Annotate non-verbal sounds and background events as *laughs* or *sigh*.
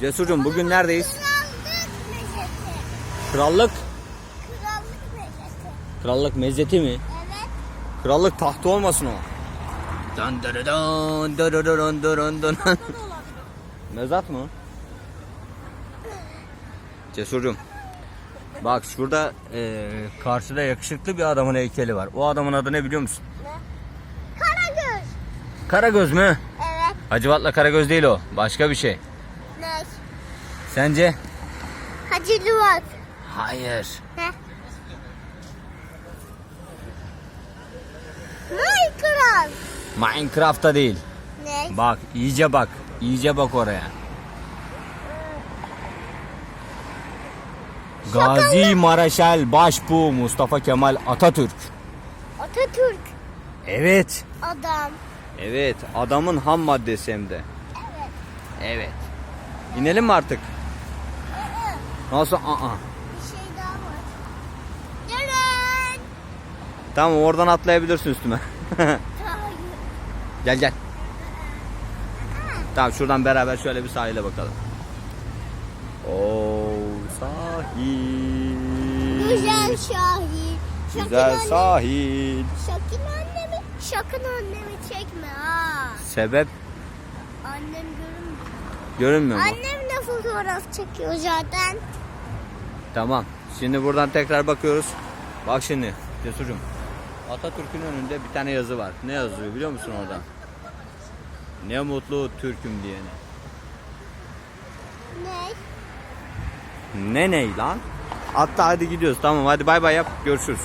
Cesurcuğum bugün neredeyiz? Krallık mezeti. Krallık? Krallık mezeti. Krallık mezeti mi? Evet. Krallık tahtı olmasın o. Dön dön dön dön dön dön dön. Mezat mı? Cesurcuğum. Bak şurada e, karşıda yakışıklı bir adamın heykeli var. O adamın adı ne biliyor musun? Ne? Karagöz. Karagöz mü? Evet. Hacivat'la Karagöz değil o. Başka bir şey. Sence? Hacı Luvat. Hayır. Ne? Minecraft. Minecraft'ta değil. Ne? Bak iyice bak. İyice bak oraya. Gazi Maraşal Başbuğ Mustafa Kemal Atatürk. Atatürk. Evet. Adam. Evet. Adamın ham maddesi hem de. Evet. Evet. İnelim mi artık? Nasıl? Aa. Bir şey daha var. Gelin. Tamam oradan atlayabilirsin üstüme. *laughs* Gel gel. Tamam şuradan beraber şöyle bir sahile bakalım. Oo sahil. Güzel Şahin. Şakın Güzel anne- sahil. Şakın annemi, Şakın annemi çekme ha. Sebep Annem görünmüyor. görünmüyor mu? Annem fotoğraf çekiyor zaten. Tamam. Şimdi buradan tekrar bakıyoruz. Bak şimdi Cesur'cum. Atatürk'ün önünde bir tane yazı var. Ne yazıyor biliyor musun orada? Ne mutlu Türk'üm diyene. Ne? Ne ney lan? Hatta hadi gidiyoruz. Tamam hadi bay bay yap. Görüşürüz.